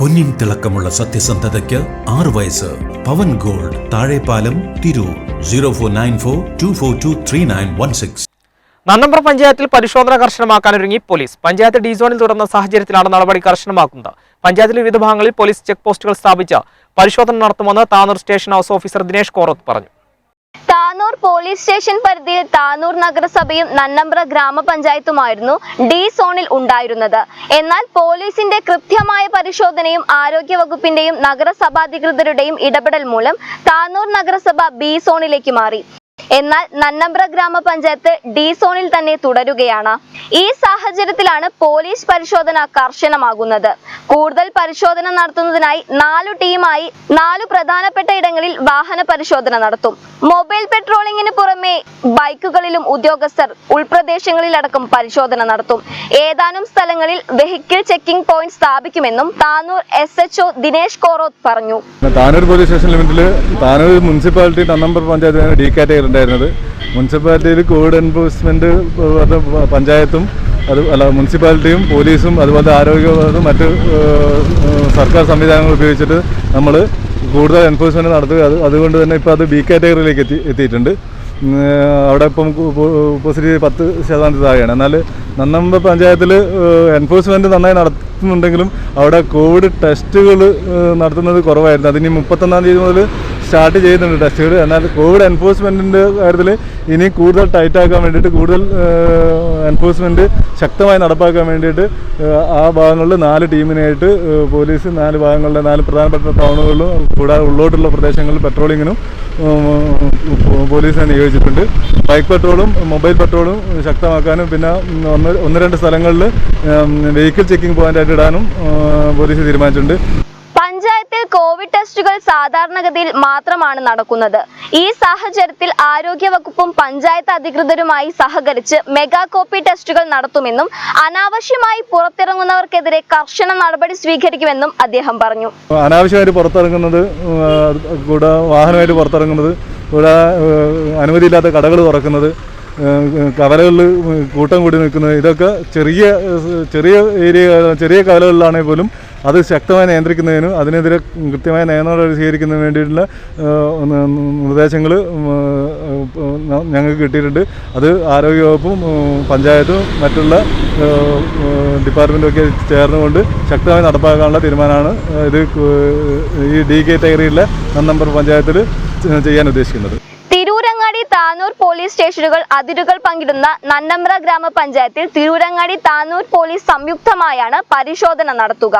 പൊന്നിൻ തിളക്കമുള്ള സത്യസന്ധതയ്ക്ക് ആറ് വയസ്സ്. Pavan gold Thazhepalam Tirur. Zero four nine four two four two three nine one six. Nannambra പഞ്ചായത്തിൽ പരിശോധന കർശനമാക്കാൻ ഒരുങ്ങി പോലീസ്. പഞ്ചായത്ത് ഡി സോണിൽ തുടർന്ന സാഹചര്യത്തിലാണ് നടപടി കർശനമാക്കുന്നത്. പഞ്ചായത്തിലെ വിവിധ ഭാഗങ്ങളിൽ പോലീസ് ചെക്ക് പോസ്റ്റുകൾ സ്ഥാപിച്ച് പരിശോധന നടത്തുമെന്ന് Tanur station house officer Dinesh Korath പറഞ്ഞു. താനൂർ പോലീസ് സ്റ്റേഷൻ പരിധിയിൽ താനൂർ നഗരസഭയും നന്നമ്പ്ര ഗ്രാമപഞ്ചായത്തുമായിരുന്നു ഡി സോണിൽ ഉണ്ടായിരുന്നത്. എന്നാൽ പോലീസിന്റെ കൃത്യമായ പരിശോധനയും ആരോഗ്യവകുപ്പിന്റെയും നഗരസഭാധികൃതരുടെയും ഇടപെടൽ മൂലം താനൂർ നഗരസഭ ബി സോണിലേക്ക് മാറി. എന്നാൽ നന്നമ്പ്ര ഗ്രാമപഞ്ചായത്ത് ഡി സോണിൽ തന്നെ തുടരുകയാണ്. ഈ സാഹചര്യത്തിലാണ് പോലീസ് പരിശോധന കർശനമാകുന്നത്. കൂടുതൽ പരിശോധന നടത്തുന്നതിനായി നാലു ടീമായി നാലു പ്രധാനപ്പെട്ട ഇടങ്ങളിൽ വാഹന പരിശോധന നടത്തും. മൊബൈൽ പെട്രോളിംഗിന് പുറമെ ബൈക്കുകളിലും ഉദ്യോഗസ്ഥർ ഉൾപ്രദേശങ്ങളിലടക്കം പരിശോധന നടത്തും. ഏതാനും സ്ഥലങ്ങളിൽ വെഹിക്കിൾ ചെക്കിംഗ് പോയിന്റ് സ്ഥാപിക്കുമെന്നും Tanur S H O Dinesh Koroth പറഞ്ഞു. Tanur police station ലിമിറ്റിൽ Tanur municipality number panchayat D category ഉണ്ടായിരുന്നത്. മുനിസിപ്പാലിറ്റിയിൽ കോവിഡ് എൻഫോഴ്സ്മെന്റ് പഞ്ചായത്തും അത് അല്ല മുനിസിപ്പാലിറ്റിയും പോലീസും അതുപോലെ ആരോഗ്യവും മറ്റ് സർക്കാർ സംവിധാനങ്ങൾ ഉപയോഗിച്ചിട്ട് നമ്മൾ കൂടുതൽ എൻഫോഴ്സ്മെന്റ് നടത്തുക. അത് അതുകൊണ്ട് തന്നെ ഇപ്പോൾ അത് ബി കാറ്റഗറിയിലേക്ക് എത്തി എത്തിയിട്ടുണ്ട്. അവിടെ ഇപ്പം പോസിറ്റീവ് പത്ത് ശതമാനത്തിൽ താഴെയാണ്. എന്നാൽ നന്നമ്പ പഞ്ചായത്തിൽ എൻഫോഴ്സ്മെന്റ് നന്നായി നടത്തുന്നുണ്ടെങ്കിലും അവിടെ കോവിഡ് ടെസ്റ്റുകൾ നടത്തുന്നത് കുറവായിരുന്നു. അതിന് മുപ്പത്തൊന്നാം തീയതി മുതൽ സ്റ്റാർട്ട് ചെയ്യുന്നുണ്ട് ടെസ്റ്റുകൾ എന്നാൽ കോവിഡ് എൻഫോഴ്സ്മെന്റിന്റെ കാര്യത്തിൽ ഇനി കൂടുതൽ ടൈറ്റാക്കാൻ വേണ്ടിയിട്ട് കൂടുതൽ എൻഫോഴ്സ്മെന്റ് ശക്തമായി നടപ്പാക്കാൻ വേണ്ടിയിട്ട് ആ ഭാഗങ്ങളിൽ നാല് ടീമിനായിട്ട് പോലീസ് നാല് ഭാഗങ്ങളിലെ നാല് പ്രധാനപ്പെട്ട ടൗണുകളിലും കൂടാതെ ഉള്ളോട്ടുള്ള പ്രദേശങ്ങളിൽ പെട്രോളിങ്ങിനും പോലീസിനെ നിയോഗിച്ചിട്ടുണ്ട്. ബൈക്ക് പെട്രോളും മൊബൈൽ പെട്രോളും ശക്തമാക്കാനും പിന്നെ ഒന്ന് ഒന്ന് രണ്ട് സ്ഥലങ്ങളിൽ വെഹിക്കിൾ ചെക്കിംഗ് പോയിന്റായിട്ട് ഇടാനും പോലീസ് തീരുമാനിച്ചിട്ടുണ്ട്. കോവിഡ് ടെസ്റ്റുകൾ സാധാരണഗതിയിൽ മാത്രമാണ് നടക്കുന്നത്. ഈ സാഹചര്യത്തിൽ ആരോഗ്യവകുപ്പും പഞ്ചായത്ത് അധികൃതരുമായി സഹകരിച്ച് മെഗാ കോപ്പി ടെസ്റ്റുകൾ നടത്തുമെന്നും അനാവശ്യമായി പുറത്തിറങ്ങുന്നവർക്കെതിരെ കർശന നടപടി സ്വീകരിക്കുമെന്നും അദ്ദേഹം പറഞ്ഞു. അനാവശ്യമായിട്ട് പുറത്തിറങ്ങുന്നത് കൂടെ വാഹനമായിട്ട് പുറത്തിറങ്ങുന്നത് കൂടെ അനുമതിയില്ലാത്ത കടകൾ തുറക്കുന്നത് കവലകളിൽ കൂട്ടം കൂടി നിൽക്കുന്നത് ഇതൊക്കെ ചെറിയ ചെറിയ ഏരിയ ചെറിയ കവലകളിലാണെങ്കിൽ പോലും അത് ശക്തമായി നിയന്ത്രിക്കുന്നതിനും അതിനെതിരെ കൃത്യമായ നിയമനടപടി സ്വീകരിക്കുന്നതിന് വേണ്ടിയിട്ടുള്ള നിർദ്ദേശങ്ങൾ ഞങ്ങൾക്ക് കിട്ടിയിട്ടുണ്ട്. അത് ആരോഗ്യവകുപ്പും പഞ്ചായത്തും മറ്റുള്ള ഡിപ്പാർട്ട്മെന്റും ഒക്കെ ചേർന്നുകൊണ്ട് ശക്തമായി നടപ്പാക്കാനുള്ള തീരുമാനമാണ് ഇത് ഈ ഡി കെ തൈറിയിലെ നമ്പർ പഞ്ചായത്തിൽ ചെയ്യാൻ ഉദ്ദേശിക്കുന്നത്. തിരൂരങ്ങാടി താനൂർ പോലീസ് സ്റ്റേഷനുകൾ അതിരുകൾ പങ്കിടുന്ന നന്നമ്പ്ര ഗ്രാമപഞ്ചായത്തിൽ തിരൂരങ്ങാടി താനൂർ പോലീസ് സംയുക്തമായാണ് പരിശോധന നടത്തുക.